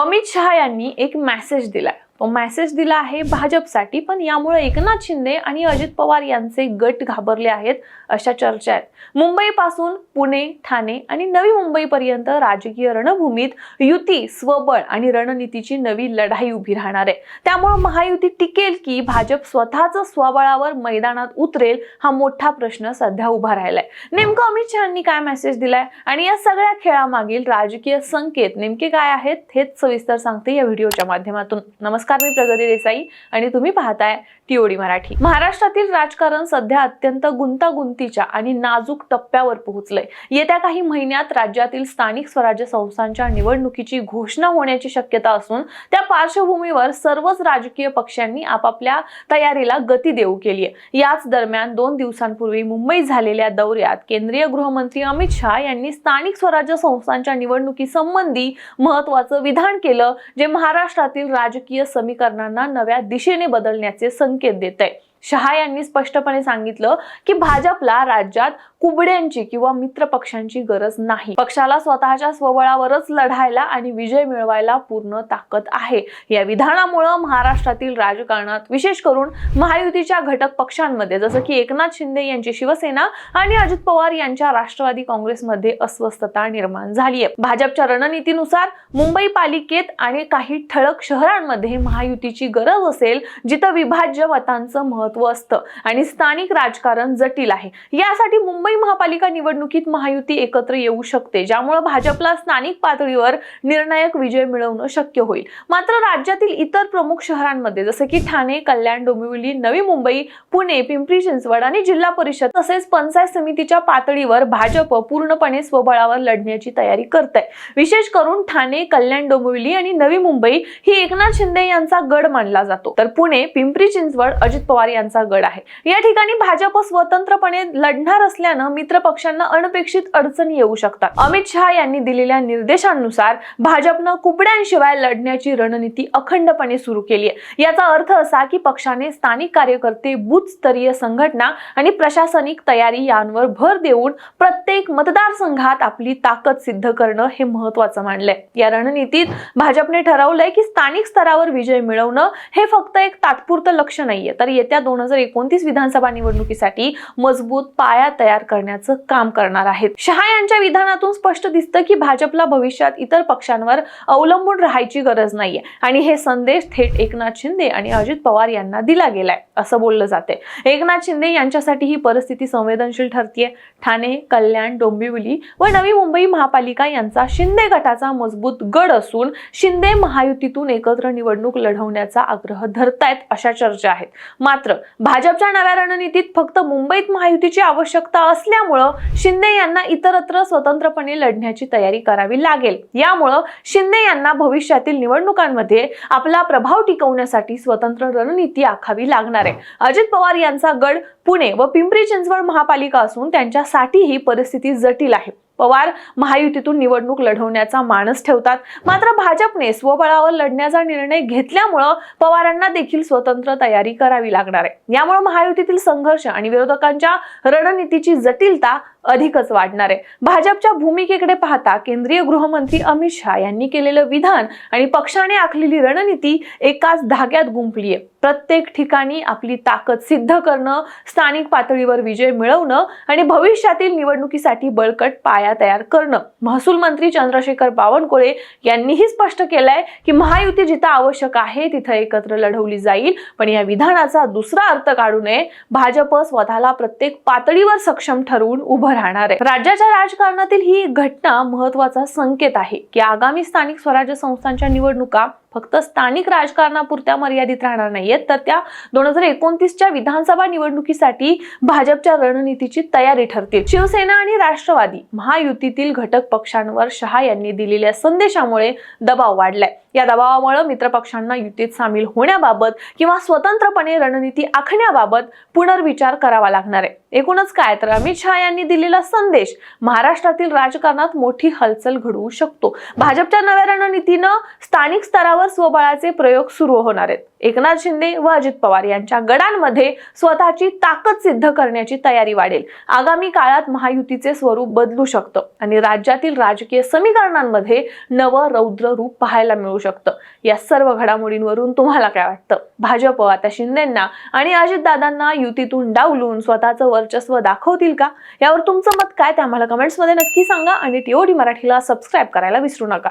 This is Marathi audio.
अमित शहा यांनी एक मेसेज दिलाय. मेसेज दिला आहे भाजपसाठी पण यामुळे एकनाथ शिंदे आणि अजित पवार यांचे गट घाबरले आहेत अशा चर्चा आहेत. मुंबईपासून पुणे ठाणे आणि नवी मुंबईपर्यंत राजकीय रणभूमीत युती स्वबळ आणि रणनीतीची नवी लढाई उभी राहणार आहे. त्यामुळे महायुती टिकेल की भाजप स्वतःच स्वबळावर मैदानात उतरेल हा मोठा प्रश्न सध्या उभा राहिलाय. नेमकं अमित शहानी काय मेसेज दिलाय? आणि या सगळ्या खेळामागील राजकीय संकेत नेमके काय आहेत हेच सविस्तर सांगते या व्हिडिओच्या माध्यमातून. नमस्कार. मी प्रगती देसाई आणि तुम्ही पाहताय टीओडी मराठी. महाराष्ट्रातील राजकारण सध्या अत्यंत गुंतागुंतीच्या आणि नाजूक टप्प्यावर पोहोचलंय. येत्या काही महिन्यात राज्यातील स्थानिक स्वराज्य संस्थांच्या निवडणुकीची घोषणा होण्याची शक्यता असून त्या पार्श्वभूमीवर सर्वच राजकीय पक्षांनी आपापल्या तयारीला गती देऊ केली आहे याच दरम्यान दोन दिवसांपूर्वी मुंबईत झालेल्या दौऱ्यात केंद्रीय गृहमंत्री अमित शहा यांनी स्थानिक स्वराज्य संस्थांच्या निवडणुकीसंबंधी महत्वाचं विधान केलं जे महाराष्ट्रातील राजकीय समीकरणांना नव्या दिशेने बदलण्याचे संकेत देत आहे शहा यांनी स्पष्टपणे सांगितलं की भाजपला राज्यात कुबड्यांची किंवा मित्र पक्षांची गरज नाही. पक्षाला स्वतःच्या स्वबळावरच लढायला आणि विजय मिळवायला पूर्ण ताकद आहे. या विधानामुळं महाराष्ट्रातील राजकारणात विशेष करून महायुतीच्या घटक पक्षांमध्ये जसं की एकनाथ शिंदे यांची शिवसेना आणि अजित पवार यांच्या राष्ट्रवादी काँग्रेसमध्ये अस्वस्थता निर्माण झाली आहे भाजपच्या रणनीतीनुसार मुंबई पालिकेत आणि काही ठळक शहरांमध्ये महायुतीची गरज असेल जिथं विभाज्य मतांचं महत्त्व असतं. आणि स्थानिक राजकारण जटिल आहे. यासाठी मुंबई महापालिका निवडणुकीत महायुती एकत्र येऊ शकते ज्यामुळे भाजपला स्थानिक पातळीवर निर्णायक विजय मिळवणं शक्य होईल. मात्र राज्यातील इतर प्रमुख शहरांमध्ये जसं की ठाणे कल्याण डोंबिवली नवी मुंबई पुणे पिंपरी चिंचवड आणि जिल्हा परिषद तसेच पंचायत समितीच्या पातळीवर भाजप पूर्णपणे स्वबळावर लढण्याची तयारी करत आहे विशेष करून ठाणे कल्याण डोंबिवली आणि नवी मुंबई ही एकनाथ शिंदे यांचा गड मानला जातो. तर पुणे पिंपरी चिंचवड अजित पवार यांचा गड आहे. या ठिकाणी भाजप स्वतंत्रपणे लढणार असल्यानं मित्र पक्षांना अनपेक्षित अडचणी येऊ शकतात. अमित शहा यांनी दिलेल्या निर्देशांनुसार भाजपनं कुबड्यांशिवाय लढण्याची रणनीती अखंडपणे सुरू केली आहे. याचा अर्थ असा की पक्षाने स्थानिक कार्यकर्ते बूथस्तरीय संघटना आणि प्रशासनिक तयारी यांवर भर देऊन प्रत्येक मतदारसंघात आपली ताकद सिद्ध करणं हे महत्वाचं मानलंय. या रणनीतीत भाजपने ठरवलंय की स्थानिक स्तरावर विजय मिळवणं हे फक्त एक तात्पुरतं लक्ष नाहीये. तर येत्या दोन हजार एकोणतीस विधानसभा निवडणुकीसाठी मजबूत पाया तयार करण्याचं काम करणार आहेत. शहा यांच्या विधानातून स्पष्ट दिसतं की भाजपला भविष्यात इतर पक्षांवर अवलंबून राहायची गरज नाहीये. आणि हे संदेश थेट एकनाथ शिंदे आणि अजित पवार यांना दिला गेलाय असं बोललं जाते एकनाथ शिंदे यांच्यासाठी ही परिस्थिती संवेदनशील ठरतीये. ठाणे कल्याण डोंबिवली व नवी मुंबई महापालिका यांचा शिंदे गटाचा मजबूत गड असून शिंदे महायुतीतून एकत्र निवडणूक लढवण्याचा आग्रह धरतायत अशा चर्चा आहेत. मात्र भाजपच्या नव्या रणनीतीत फक्त मुंबईत महायुतीची आवश्यकता असल्यामुळं शिंदे यांना इतरत्र स्वतंत्रपणे लढण्याची तयारी करावी लागेल. यामुळं शिंदे यांना भविष्यातील निवडणुकांमध्ये आपला प्रभाव टिकवण्यासाठी स्वतंत्र रणनीती आखावी लागणार आहे. अजित पवार यांचा गड पुणे व पिंपरी चिंचवड महापालिका असून त्यांच्यासाठी ही परिस्थिती जटिल आहे. पवार महायुतीतून निवडणूक लढवण्याचा मानस ठेवतात. मात्र भाजपने स्वबळावर लढण्याचा निर्णय घेतल्यामुळं पवारांना देखील स्वतंत्र तयारी करावी लागणार आहे. यामुळे महायुतीतील संघर्ष आणि विरोधकांच्या रणनीतीची जटिलता अधिकच वाढणार आहे. भाजपच्या भूमिकेकडे पाहता केंद्रीय गृहमंत्री अमित शहा यांनी केलेलं विधान आणि पक्षाने आखलेली रणनीती एकाच धाग्यात गुंपली आहे प्रत्येक ठिकाणी आपली ताकद सिद्ध करणं स्थानिक पातळीवर विजय मिळवणं आणि भविष्यातील निवडणुकीसाठी बळकट पाया तयार करणं. महसूल मंत्री चंद्रशेखर बावनकुळे यांनीही स्पष्ट केलंय की महायुती जिथं आवश्यक आहे तिथं एकत्र लढवली जाईल पण या विधानाचा दुसरा अर्थ काढू नये. भाजप स्वतःला प्रत्येक पातळीवर सक्षम ठरवून उभं राहणार आहे. राज्याच्या राजकारणातील ही घटना महत्त्वाचा संकेत आहे की आगामी स्थानिक स्वराज्य संस्थांच्या निवडणुका फक्त स्थानिक राजकारणापुरत्या मर्यादित राहणार नाहीयेत तर त्या दोन हजार एकोणतीसच्या विधानसभा निवडणुकीसाठी भाजपच्या रणनीतीची तयारी ठरतील. शिवसेना आणि राष्ट्रवादी महायुतीतील घटक पक्षांवर शहा यांनी दिलेल्या संदेशामुळे दबाव वाढलाय. या दबावामुळे मित्रपक्षांना युतीत सामील होण्याबाबत किंवा स्वतंत्रपणे रणनीती आखण्याबाबत पुनर्विचार करावा लागणार आहे. एकूणच काय तर अमित शहा यांनी दिलेला संदेश महाराष्ट्रातील राजकारणात मोठी हलचल घडवू शकतो. भाजपच्या नव्या रणनीतीनं स्थानिक स्तरावर यावर स्वबळाचे प्रयोग सुरू होणार आहेत. एकनाथ शिंदे व अजित पवार यांच्या गडांमध्ये स्वतःची ताकद सिद्ध करण्याची तयारी वाढेल. आगामी काळात महायुतीचे स्वरूप बदलू शकतं आणि राज्यातील राजकीय समीकरणांमध्ये नवं रौद्र रूप पाहायला मिळू शकतं. या सर्व घडामोडींवरून तुम्हाला काय वाटतं? भाजप आता शिंदेंना आणि अजितदादांना युतीतून डावलून स्वतःचं वर्चस्व दाखवतील का? यावर तुमचं मत काय? ते आम्हाला कमेंट्समध्ये नक्की सांगा आणि टीओडी मराठीला सबस्क्राईब करायला विसरू नका.